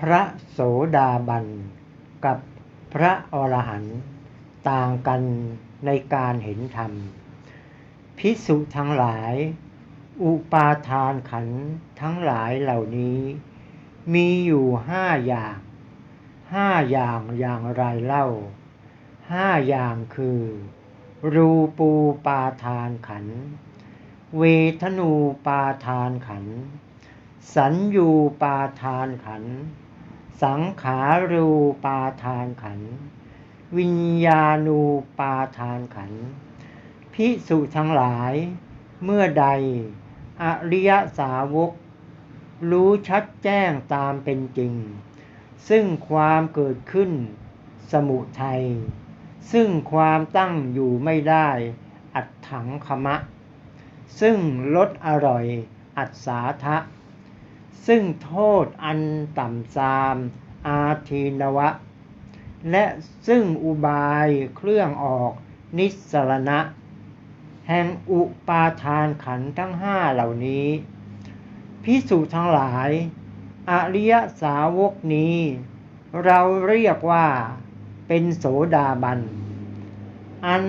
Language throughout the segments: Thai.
พระโสดาบัน กับพระอรหันต์ต่างกันในการเห็นธรรม พิสุทั้งหลาย อุปาทานขันธ์ทั้งหลายเหล่านี้ มีอยู่ห้าอย่างห้าอย่างอย่างไรเล่าห้าอย่างคือ รูปูปาทานขันธ์เวทนูปาทานขันธ์สัญญูปาทานขันธ์ สังขารูปาทานขันธ์วิญญาณูปาทานขันธ์พิสุทั้งหลาย เมื่อใด อริยสาวก รู้ชัดแจ้งตามเป็นจริง ซึ่งความเกิดขึ้น สมุทัย ซึ่งความตั้งอยู่ไม่ได้ อัดถังคมะ ซึ่งลดอร่อย อัศสาทะ ซึ่งโทษอันต่ำซามอาทีนวะ และซึ่งอุบายเครื่องออกนิสรณะ แห่งอุปาทานขันทั้งห้าเหล่านี้ พิสูจน์ทั้งหลาย อริยสาวกนี้ เราเรียกว่าเป็นโสดาบัน อัน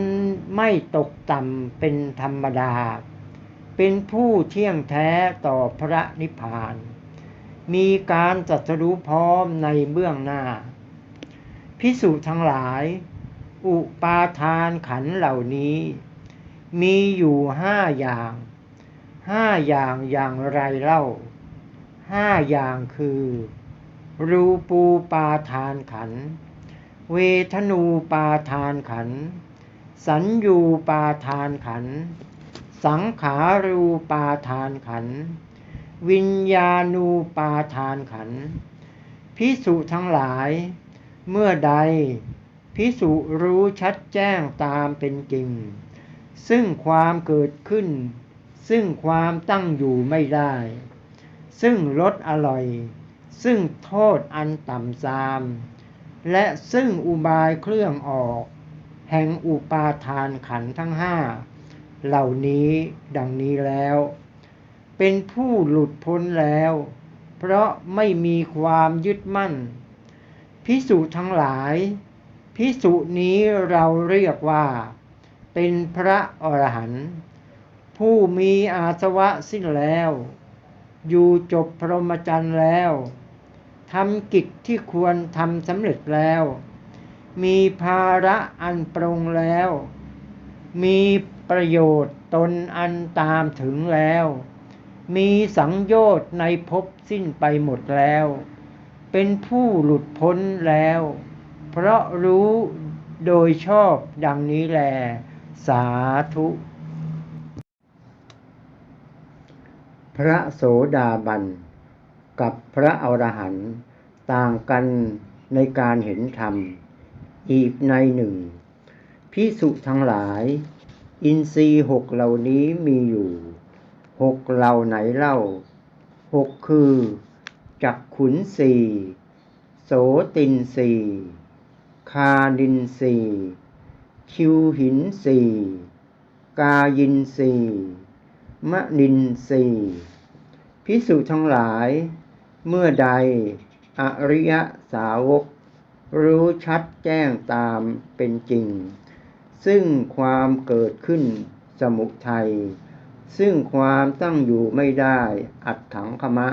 ไม่ตกต่ำเป็นธรรมดา เป็นผู้เที่ยงแท้ต่อพระนิพพาน มีการตรัสรู้พร้อมในเบื้องหน้า พิสูจน์ทั้งหลาย อุปาทานขันเหล่านี้ มีอยู่ห้าอย่างห้าอย่างอย่างไรเล่าห้าอย่างคือ รูปูปาทานขัน เวทนูปาทานขัน สัญญูปาทานขัน สังขารูปาทานขัน วิญญาณูปาทานขันธ์พิสุทั้งหลาย เมื่อใดพิสุรู้ชัดแจ้งตามเป็นจริง ซึ่งความเกิดขึ้น ซึ่งความตั้งอยู่ไม่ได้ ซึ่งรสอร่อย ซึ่งโทษอันต่ำซาม และซึ่งอุบายเครื่องออก แห่งอุปาทานขันธ์ทั้งห้าเหล่านี้ดังนี้แล้ว เป็นผู้หลุดพ้นแล้ว เพราะไม่มีความยึดมั่น พิสุทั้งหลาย พิสุนี้เราเรียกว่า เป็นพระอรหันต์ผู้มีอาสวะสิ้นแล้ว อยู่จบพรหมจรรย์แล้วทำกิจที่ควรทำสำเร็จแล้ว มีภาระอันปรงแล้ว มีประโยชน์ตนอันตามถึงแล้ว มีสังโยชน์ในภพสิ้นไปหมดแล้ว เป็นผู้หลุดพ้นแล้ว เพราะรู้โดยชอบดังนี้แล สาธุ พระโสดาบัน กับพระอรหันต์ต่างกันในการเห็นธรรม อีกในหนึ่งพิสุทั้งหลาย อินทรีย์หกเหล่านี้มีอยู่ หกเหล่าไหนเล่าหกคือจักขุนสีโสตินสีคาดินสีคิวหินสีกายินสีมะนินสีพิสุทั้งหลาย เมื่อใด อริยสาวก รู้ชัดแจ้งตามเป็นจริง ซึ่งความเกิดขึ้นสมุทัย ซึ่งความตั้งอยู่ไม่ได้ อัดถังคมะ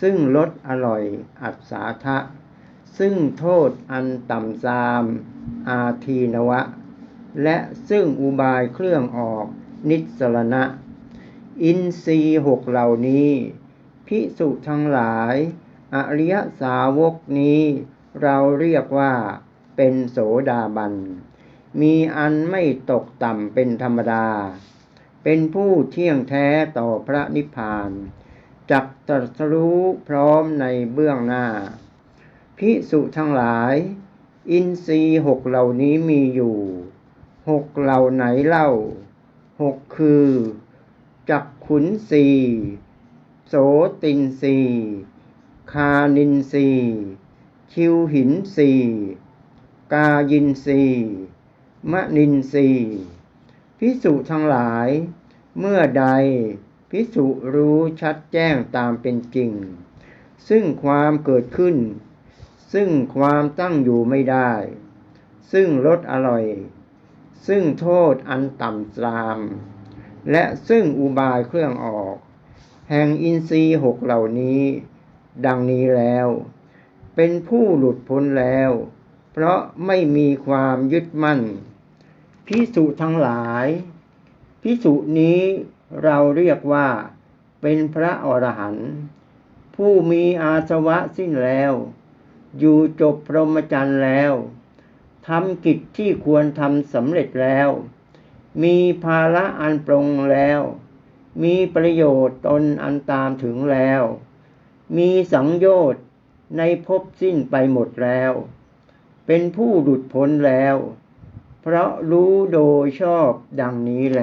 ซึ่งลดอร่อย อัศสาทะ ซึ่งโทษอันต่ำซาม อาทีนวะ และซึ่งอุบายเครื่องออก นิสรณะ อินทรีหกเหล่านี้ พิสุทั้งหลาย อริยสาวกนี้ เราเรียกว่าเป็นโสดาบัน มีอันไม่ตกต่ำเป็นธรรมดา เป็นผู้เที่ยงแท้ต่อพระนิพพานจักตรัสรู้พร้อมในเบื้องหน้า พิสุทั้งหลาย อินทรีหกเหล่านี้มีอยู่หกเหล่าไหนเล่าหกคือจักขุนสีโสตินสีคานินสีคิวหินสีกายินสีมะนินสี พิสุทั้งหลาย เมื่อใดพิสุรู้ชัดแจ้งตามเป็นจริง ซึ่งความเกิดขึ้น ซึ่งความตั้งอยู่ไม่ได้ ซึ่งรสอร่อย ซึ่งโทษอันต่ำตราม และซึ่งอุบายเครื่องออก แห่งอินทรีย์หกเหล่านี้ ดังนี้แล้ว เป็นผู้หลุดพ้นแล้ว เพราะไม่มีความยึดมั่น พิสุทั้งหลาย พิสุนี้เราเรียกว่า เป็นพระอรหันต์ผู้มีอาสวะสิ้นแล้ว อยู่จบพรหมจรรย์แล้วทำกิจที่ควรทำสำเร็จแล้ว มีภาระอันปรงแล้ว มีประโยชน์ตนอันตามถึงแล้ว มีสังโยชน์ในภพสิ้นไปหมดแล้ว เป็นผู้หลุดพ้นแล้ว เพราะรู้โดยชอบดังนี้แล